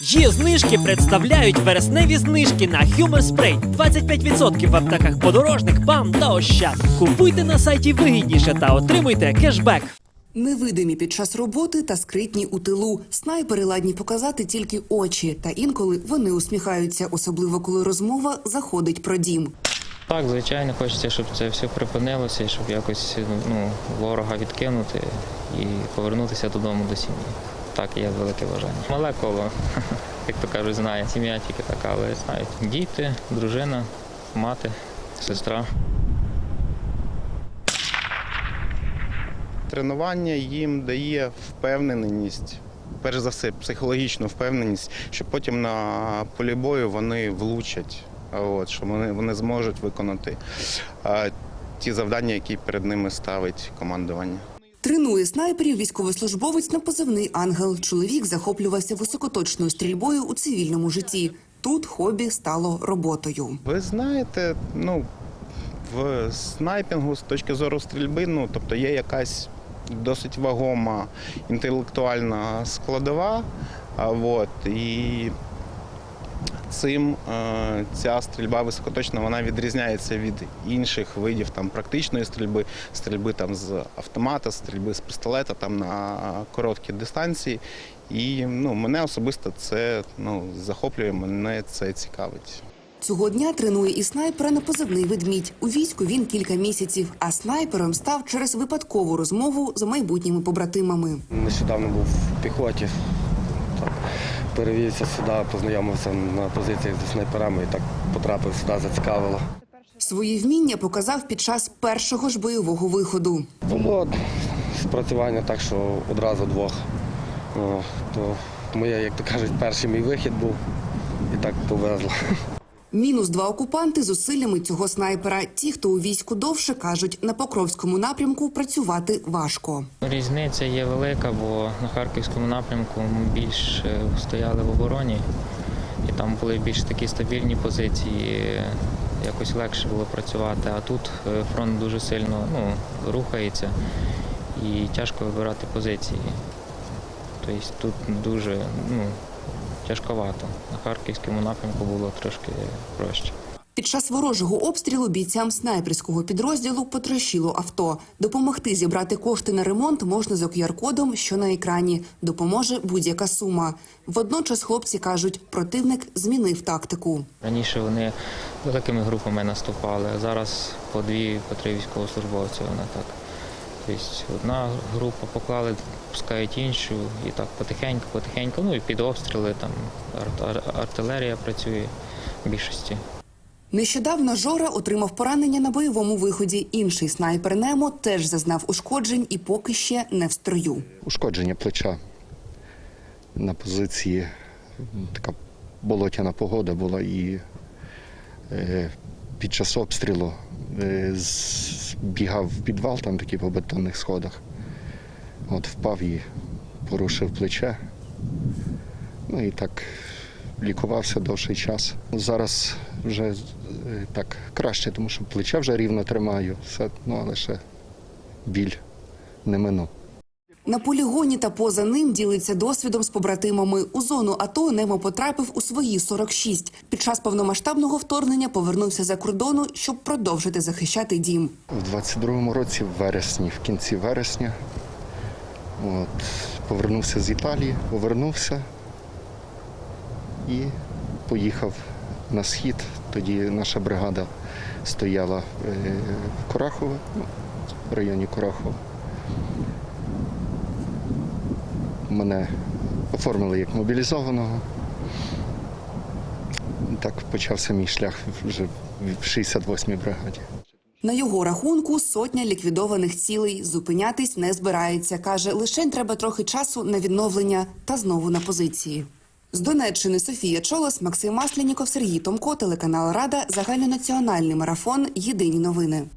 Є знижки представляють вересневі знижки на Humor Spray. 25% в аптеках подорожник, бам та ощад. Купуйте на сайті вигідніше та отримуйте кешбек. Невидимі під час роботи та скритні у тилу. Снайпери ладні показати тільки очі, та інколи вони усміхаються, особливо коли розмова заходить про дім. Так, звичайно, хочеться, щоб це все припинилося і щоб якось ну, ворога відкинути і повернутися додому до сім'ї. Так, є велике бажання. Мале коло, як то кажуть, знає. Сім'я тільки така, але знають. Діти, дружина, мати, сестра. Тренування їм дає впевненість, перш за все, психологічну впевненість, що потім на полі бою вони влучать, от, що вони, вони зможуть виконати а, ті завдання, які перед ними ставить командування. Тренує снайперів військовослужбовець на позивний ангел. Чоловік захоплювався високоточною стрільбою у цивільному житті. Тут хобі стало роботою. Ви знаєте, ну, в снайпінгу з точки зору стрільби, ну, тобто є якась досить вагома інтелектуальна складова. А, от, і цим е, ця стрільба високоточна вона відрізняється від інших видів там, практичної стрільби, стрільби там, з автомата, стрільби з пістолета там, на короткі дистанції. І ну, мене особисто це ну, захоплює, мене це цікавить. Цього дня тренує і снайпера на позивний ведмідь. У війську він кілька місяців, а снайпером став через випадкову розмову з майбутніми побратимами. Нещодавно був в піхоті. Перевівся сюди, познайомився на позиціях зі снайперами і так потрапив сюди, зацікавило. Свої вміння показав під час першого ж бойового виходу. Було спрацювання так, що одразу двох. То моє, як то кажуть, перший мій вихід був і так повезло. Мінус два окупанти зусиллями цього снайпера. Ті, хто у війську довше, кажуть, на Покровському напрямку працювати важко. Різниця є велика, бо на Харківському напрямку ми більш е, стояли в обороні, і там були більш такі стабільні позиції, якось легше було працювати. А тут е, фронт дуже сильно ну, рухається і тяжко вибирати позиції. Тобто тут дуже ну, тяжковато. На Харківському напрямку було трошки проще. Під час ворожого обстрілу бійцям снайперського підрозділу потрощило авто. Допомогти зібрати кошти на ремонт можна за QR-кодом, що на екрані. Допоможе будь-яка сума. Водночас хлопці кажуть, противник змінив тактику. Раніше вони великими групами наступали, а зараз по дві, по три військовослужбовці вони так. Тобто одна група поклали, пускають іншу, і так потихеньку, потихеньку. Ну і під обстріли там ар- ар- артилерія працює в більшості. Нещодавно Жора отримав поранення на бойовому виході. Інший снайпер Немо теж зазнав ушкоджень і поки ще не в строю. ушкодження плеча на позиції. Така болотяна погода була і е, під час обстрілу е, з- бігав в підвал, там такий по бетонних сходах. От впав і порушив плече. Ну і так лікувався довший час. Зараз вже е, так краще, тому що плече вже рівно тримаю, все, ну але ще біль не минув. На полігоні та поза ним ділиться досвідом з побратимами. У зону АТО Немо потрапив у свої 46. Під час повномасштабного вторгнення повернувся за кордону, щоб продовжити захищати дім. У 22-му році, в вересні, в кінці вересня, от, повернувся з Італії, повернувся і поїхав на схід. Тоді наша бригада стояла е, в Корахове, ну, в районі Корахова. Мене оформили як мобілізованого. Так почався мій шлях вже в 68-й бригаді. На його рахунку сотня ліквідованих цілей. Зупинятись не збирається. каже, лише треба трохи часу на відновлення та знову на позиції. З Донеччини Софія Чолос, Максим Масляніков, Сергій Томко, телеканал Рада, загальнонаціональний марафон. Єдині новини.